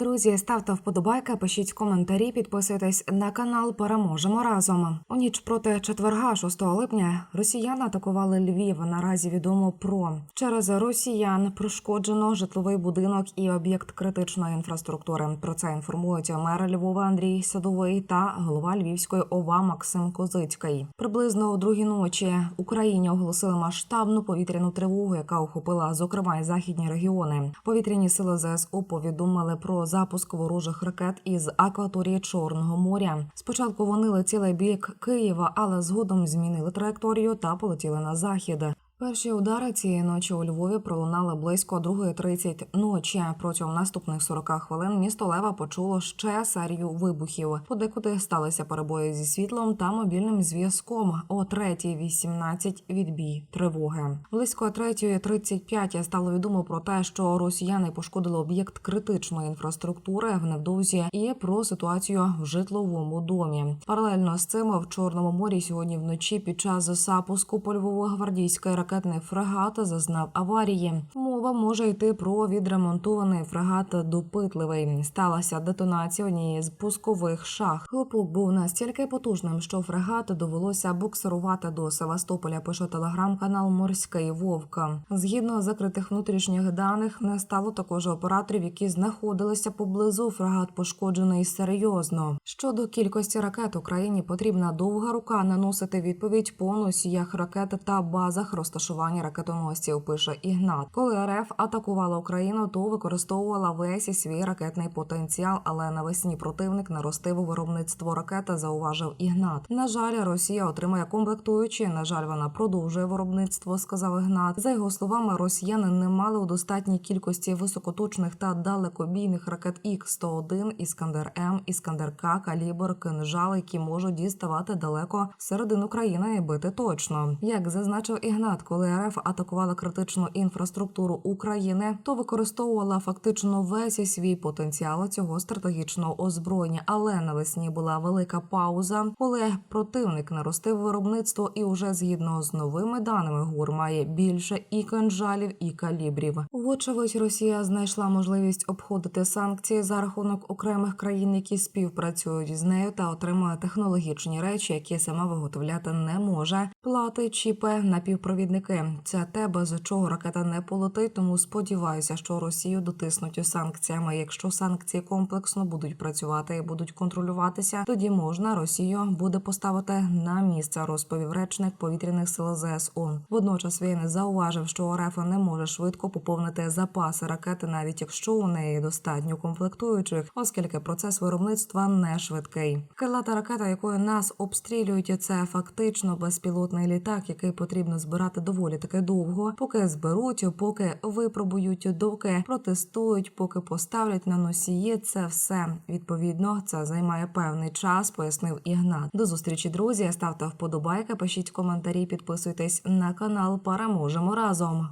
Друзі, ставте вподобайки, пишіть коментарі, підписуйтесь на канал. Переможемо разом. У ніч проти четверга, 6 липня, росіяни атакували Львів. Наразі відомо про через росіян пошкоджено житловий будинок і об'єкт критичної інфраструктури. Про це інформують мер Львова Андрій Садовий та голова Львівської ОВА Максим Козицький. Приблизно у другій ночі Україні оголосили масштабну повітряну тривогу, яка охопила зокрема і західні регіони. Повітряні сили ЗСУ повідомили про запуск ворожих ракет із акваторії Чорного моря. Спочатку вони летіли бік Києва, але згодом змінили траєкторію та полетіли на захід. Перші удари цієї ночі у Львові пролунали близько 2.30 ночі. Протягом наступних 40 хвилин місто Лева почуло ще серію вибухів. Подекуди сталися перебої зі світлом та мобільним зв'язком. О 3.18 відбій тривоги. Близько 3.35 стало відомо про те, що росіяни пошкодили об'єкт критичної інфраструктури в невдовзі і про ситуацію в житловому домі. Паралельно з цим в Чорному морі сьогодні вночі під час запуску польово-гвардійської ракетний фрегат зазнав аварії. Мова може йти про відремонтований фрегат допитливий. Сталася детонація однієї з пускових шахт. Хлопок був настільки потужним, що фрегат довелося буксирувати до Севастополя. Пише телеграм-канал Морський Вовка. Згідно закритих внутрішніх даних, не стало також операторів, які знаходилися поблизу. Фрегат пошкоджений серйозно. Щодо кількості ракет Україні потрібна довга рука наносити відповідь по носіях ракет та базах розташування ракетоносців. Пише Ігнат. Коли РФ атакувала Україну, то використовувала весь свій ракетний потенціал, але навесні противник наростив виробництво ракети. Зауважив Ігнат. На жаль, Росія отримає комплектуючі. На жаль, вона продовжує виробництво. Сказав Ігнат. За його словами, росіяни не мали у достатній кількості високоточних та далекобійних ракет Х-101, Іскандер М, Іскандер К, Калібр, кинжал, які можуть діставати далеко всередину країни і бити точно. Як зазначив Ігнат, коли РФ атакувала критичну інфраструктуру України, то використовувала фактично весь свій потенціал цього стратегічного озброєння. Але навесні була велика пауза, коли противник наростив виробництво, і уже згідно з новими даними ГУР має більше і кинжалів, і калібрів. Вочевидь, Росія знайшла можливість обходити санкції за рахунок окремих країн, які співпрацюють з нею та отримує технологічні речі, які сама виготовляти не може. Плати чіпи напівпровідники. Це те, без чого ракета не полетить. Тому сподіваюся, що Росію дотиснуть санкціями. Якщо санкції комплексно будуть працювати і будуть контролюватися, тоді можна Росію буде поставити на місце. Розповів речник повітряних сил ЗСУ. Водночас він зауважив, що РФ не може швидко поповнити запаси ракети, навіть якщо у неї достатньо комплектуючих, оскільки процес виробництва не швидкий. Крилата ракета, якою нас обстрілюють, це фактично безпілотний літак, який потрібно збирати доволі таки довго, поки зберуть, поки випробують, доки протестують, поки поставлять на носії. Це все відповідно. Це займає певний час, пояснив Ігнат. До зустрічі, друзі. Ставте вподобайки, пишіть коментарі, підписуйтесь на канал. Переможемо разом.